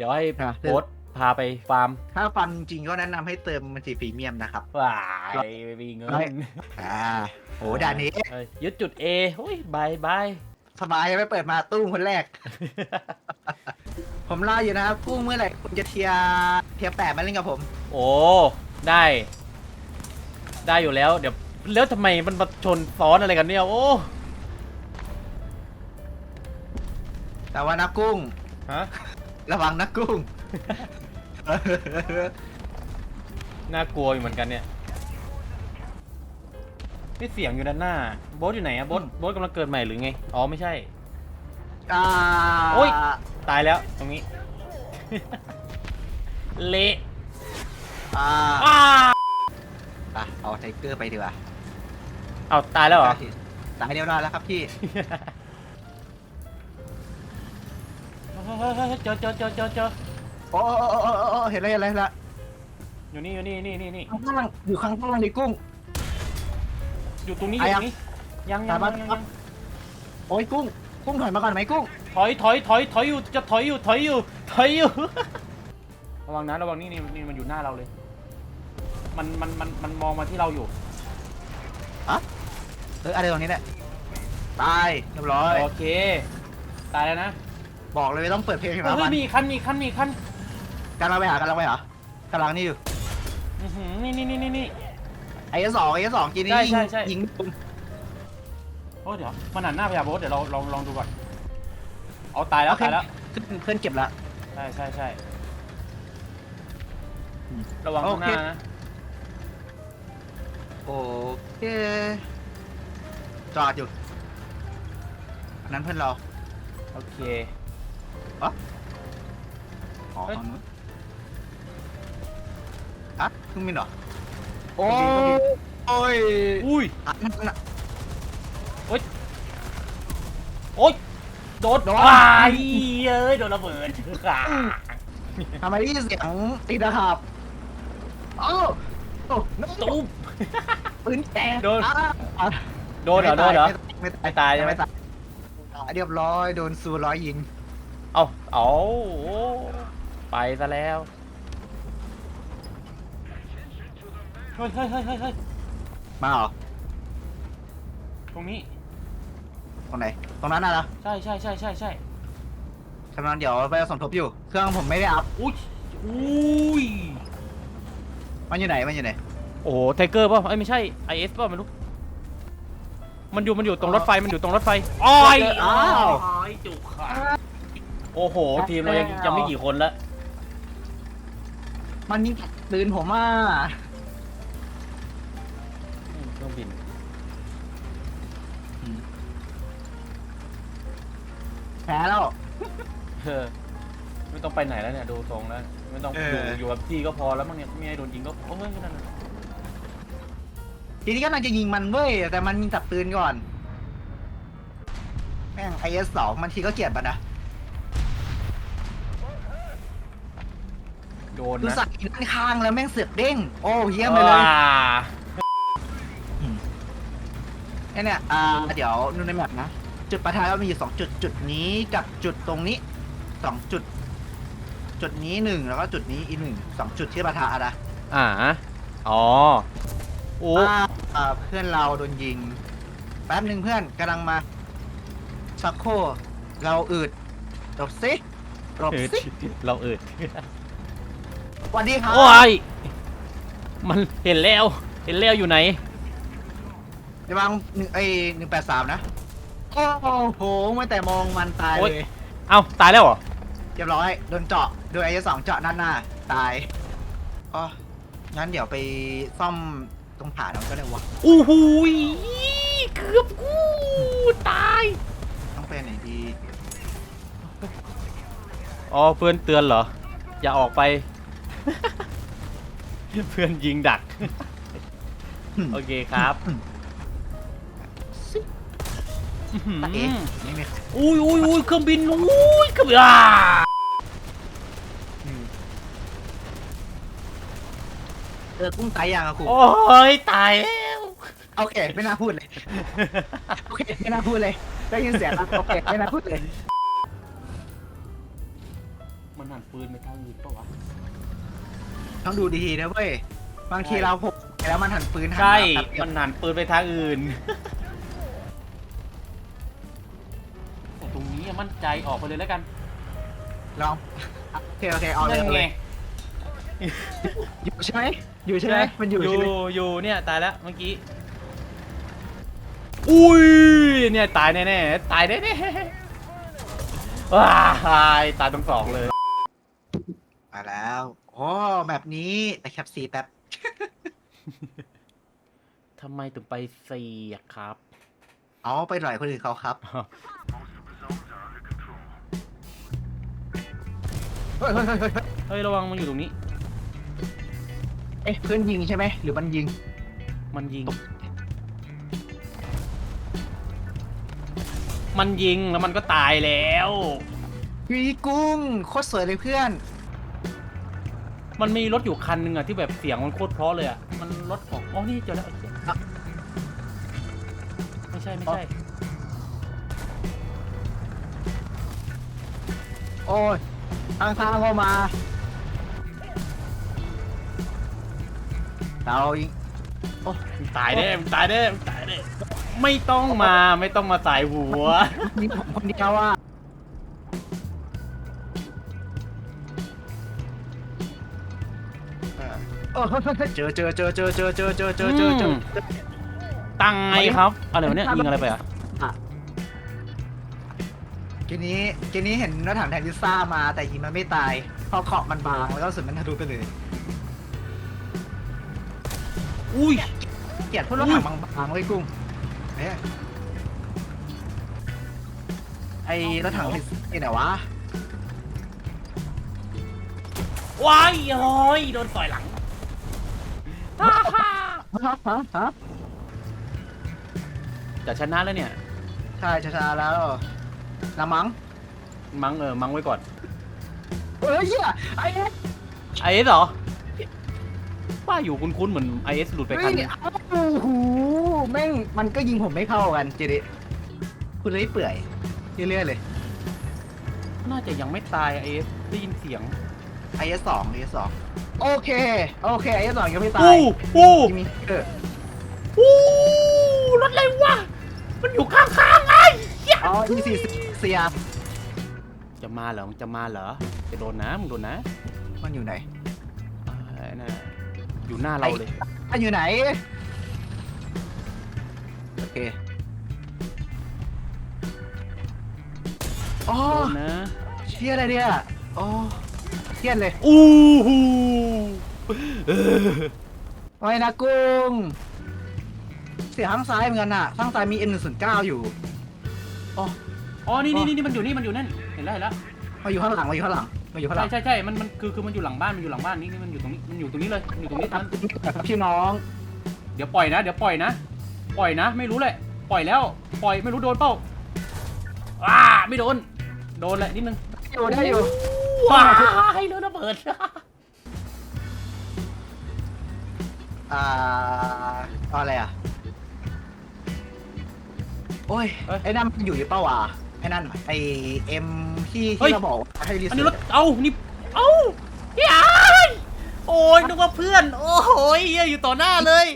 เดี๋ยวให้อะโบ๊ทพาไปฟาร์มถ้าฟันจริงๆก็แนะนำให้เติมมันสีพรีเมียมนะครับ ว้ายไม่มีเงินไม่ อ่าโหด่านนี้เอ้ยยึดจุด A โอ้ยบายบาย สบายยังไม่เปิดมาตู้คนแรก ผมรออยู่นะครับกู้เมื่อไหร่คุณจะเทียร์เทียร์แปดมาเล่นกับผม โอ้ ได้ ได้อยู่แล้ว เดี๋ยว แล้วทำไมมันมาชนซ้อนอะไรกันเนี่ย โอ้ แต่ว่านักกุ้ง ฮะ ระวังนักกุ้ง น่ากลัวอยู่เหมือนกันเนี่ยนี่เสียงอยู่ด้านหน้า โบ๊ทอยู่ไหนอะโบ๊ท โบ๊ทกำลังเกิดใหม่หรือไง อ๋อไม่ใช่ อ่าโอ้ยตายแล้วตรงนี้ เละอ่าอ้าไปเอาไทเกอร์ไปดีกว่าเอาตายแล้วเหรอตายเรียบร้อยแล้วครับพี่ เจอเจอเจอเจอเจอโอ้โอ้โอ้โอ้โอ้เห็นแล้วเห็นแล้วเห็นแล้วอยู่นี่อยู่นี่นี่นี่นี่ข้างล่างอยู่ข้างล่างในกุ้ง อยู่ตรงนี้อยู่ตรงนี้ยังยังยังยังโอ้ยกุ้ง กุ้งถอยมาก่อนไหมกุ้ง ถอยถอยถอยถอยอยู่จะถอยอยู่ถอยอยู่ถอยอยู่ ระวังนะระวังนี่นี่นี่มันอยู่หน้าเราเลย มันมันมันมันมองมาที่เราอยู่เอออะไรตรงนี้แหละตายเรียบร้อยโอเค ตายแล้วนะ บอกเลยไม่ต้องเปิดเพลงเฮ้นะยมันมีอีกคันมีอีกคันมีอีกคันกำลังไปหากำลังไปหากำลังนี่อยู่อื้อหือนี่นี่นี่นี่นี่ ไอ้สองไอ้สองกินนี่ใช่ยิงใช่ใช่ ยิงปืนโอ้ยเดี๋ยวมันหันหน้าไปหาโบ๊ทเดี๋ยวเราลองลองดูก่อนเอาตายแล้วตายแล้วขึ้นเพื่อนเก็บละ ใช่ใช่ใช่อืมระวังข้างหน้าโอเคนะโอเค จอดอยู่อันนั้นเพื่อนเราโอเค อ๋อเฮ้ยฝั่งนู้นอะเครึ่งบินเหรอ โอ้เครื่องบินยโอ้ยอุ้ยอะนั่นน่ะโอ๊ยโดนโดนอ้ายเอ้ยโดนระเบิดอ่าทำไมได้ยินเสียงตีนะครับโอ้โอ้ตุ้มปืนแตกโดนอะอะโดนเหรอโดนเหรอ ไม่ไม่ตายใช่ไหม ไม่ตายเรียบร้อยโดนซูร้อยยิง เอาเอาโอ้ไปซะแล้วเฮ้ยเฮ้ยเฮ้ยเฮ้ยเฮ้ยมาเหรอ ตรงนี้ ตรงไหน ตรงนั้นน่ะเหรอใช่ใช่ใช่ใช่ใช่กำลังเดี๋ยวไปสมทบอยู่ เครื่องผมไม่ได้อัพ อุ้ยอุ้ยมันอยู่ไหน มันอยู่ไหน โอ้โหไทเกอร์ป่ะเอ้ยไม่ใช่ไอเอสป่ะไม่รู้มันอยู่มันอยู่ตรงรถไฟมันอยู่ตรงรถไฟอ้อย อ้าว อ้อยจุกขา โอ้โห ทีมเรายังยังไม่กี่คนแล้วมันยิงปืนผมอะอืมเครื่องบินแพ้แล้ว เออไม่ต้องไปไหนแล้วเนี่ย ดูทรงแล้วไม่ต้องเออยู่ออยู่กับที่ก็พอแล้วมั้งเนี่ยไม่ให้โดนยิงก็โอ้ยนั่นน่ะทีนี้กำลังจะยิงมันเว้ยแต่มันยิงจับปืนก่อนแม่งไอเอสสองมันทีก็เกลียดมันนะ โดนดูนะสัตว์ด้านข้างแล้วแม่งเสือกเด้ง โอ้เยี่ยมไปเลยว้าเนี่ยเนี่ยอ่าเดี๋ยวนู่นในแมปนะ จุดประทายก็มีอยู่สองจุดจุดนี้กับจุดตรงนี้สองจุด จุดนี้หนึ่งแล้วก็จุดนี้อีกหนึ่งสองจุดที่ประทาอะนะอ่าอ๋อโอ้อ่าอ่าเพื่อนเราโดนยิง แป๊บหนึ่งเพื่อนกำลังมาชักโครกเราอืดหลบสิหลบเออสิเราเอิด สวัสดีครับโอ้ยมันเห็นแล้ว เห็นแล้วอยู่ไหนระวังหนึ่งไอหนึ่งแปดสามนะ โอ้โหไม่แต่มองมันตายโอ๊เลยยเอ้าตายแล้วเหรอ เรียบร้อยโดนเจาะโดยไอ้สองเจาะด้านหน้า ตายอ๋องั้นเดี๋ยวไปซ่อมตรงฐานมันก็ได้วะอู้หูยเกือบกูตาย ต้องไปไหนดี อ๋อเพื่อนเตือนเหรอ อย่าออกไป เพื่อนยิงดัก โอเคครับอื้อหือตาเอ๋นี่มีอุ้ยอุ้ยอุ้ยเครื่องบินอุ้ยเครื่องบินอ่าเออกุ้งตายยังอะครูโอ้ยตายแล้วโอเคไม่น่าพูดเลยโอเคไม่น่าพูดเลยได้ยินเสียงแล้วโอเคไม่น่าพูดเลยมันหันปืนไปทางอื่นปะวะ ต้องดูดีๆนะเว้ย บางทีเราพกไปแล้วมันหันปืนหันใช่ มาแป๊บเดียวมันหันปืนไปทางอื่นแต่ตรงนี้อะมั่นใจออกไปเลยแล้วกันลองโอเคโอเคเอาเลยนั่นเอาไงเลยอยู่ใช่ไหมอยู่ใช่ไหมมันอยู่อใช่ยู่ไหมอยู่เนี่ยตายแล้วเมื่อกี้ อุ้ย เนี่ยตายแน่ๆ ตายแน่ๆว้ายตายทั้งสองเลย มาแล้วโอ้แบบนี้แต่แคปซีแป๊บทำไมถึงไปสี่อะครับ เอาไปหน่อยคนอื่นเขาครับ เฮ้ยเฮ้ยเฮ้ยเฮ้ยเฮ้ยระวังมันอยู่ตรงนี้ เอ๊ะเพื่อนยิงใช่ไหมหรือมันยิง มันยิง มันยิงแล้วมันก็ตายแล้ว พี่กุ้งโคตรสวยเลยเพื่อน มันมีรถอยู่คันหนึ่งอะที่แบบเสียงมันโคตรเพราะเลยอะมันรถของอ๋อนี่เจอแล้วไอ้เหี้ยอะไม่ใช่ไม่ใช่ โอ้ยทางทางเข้ามาเรายิงมึงตายแน่มึงตายแน่มึงตายแน่ไม่ต้องมาไม่ต้องมาสายหัวยิงผมคนเดียวอะ เออเจอเจอเจอเจอเจอเจอเจอเจอเจอเจอตังไงครับอะไรวะเนี่ยยิงอะไรไปอะทีนี้ทีนี้เห็นรถถังแทนลิซ่ามาแต่ยิงมันไม่ตายเพราะเกาะมันบางแล้วก็สุดมันทะลุไปเลยอุ้ยเกลียดพวกรถถังบางๆเลยกุ้งเอ๊ะไอ้รถถังลิซ่าที่ไหนวะว้ายโอ้ยโดนต่อยหลัง จะชนะแล้วเนี่ย ใช่ช้าๆแล้วละมั้งมั้งเออมั้งไว้ก่อน เฮ้ยเหี้ยไอ้เอ๊ะไอเอสเหรอว่าอยู่คุ้นๆเหมือนไอเอสหลุดไปคันหนึงโอ้โหแม่งมันก็ยิงผมไม่เข้ากันจีดิคุณเลยเปื่อยเรื่อยๆเลยน่าจะยังไม่ตายไอเอสได้ยินเสียงไอเอสสองไอเอสสอง โอเค โอเคไอเอสสองยังไม่ตายอู้อู้มีเอออู้รถอะไรวะ มันอยู่ข้างๆไอ้เหี้ยอ๋ออีซีเซียจะมาเหรอมึงจะมาเหรอ จะโดนนะมึงโดนนะมันอยู่ไหนอ่าน่ะอยู่หน้าเราเลย มันอยู่ไหน โอเคอ๋อโดนนะ เชี่ยอะไรเนี่ยอ๋อ เครียดเลยอู้หูเออไว้นะกุ้งเสียข้างซ้ายเหมือนกันน่ะข้างซ้ายมี M109 อยู่อ๋อนี่นี่นี่มันอยู่นี่มันอยู่นั่นเห็นแล้วเห็นแล้วมาอยู่ข้างหลังมาอยู่ข้างหลังมาอยู่ข้างหใช่ลังใช่ใช่มันมันคือคือมันอยู่หลังบ้านมันอยู่หลังบ้านนี่นี่มันอยู่ตรงนี้มันอยู่ตรงนี้เลยมันอยู่ตรงนี้ครันะบพี่น้องเดี๋ยวปล่อยนะ เดี๋ยวปล่อยนะ ปล่อยนะ ไม่รู้เลยปล่อยแล้วปล่อยไม่รู้โดนเปล่าว้าไม่โดน โดนแหละนิดนึงอยู่ได้อยู่ ว้ายเรือระเบิด อ่าเอาอะไรอะ โอ้ย เอ้ย ไอ้นั่นมันอยู่หรือเปล่าวะไอ้นั่นไอ้เอ็มที่เฮ้ยที่เราบอกว่าให้รีอันเซ็นี้รถตเอ้านี่เอ้าพี่อายโอ้ยนึกว่าเพื่อน โอ้โหเหี้ยอยู่ต่อหน้าเลย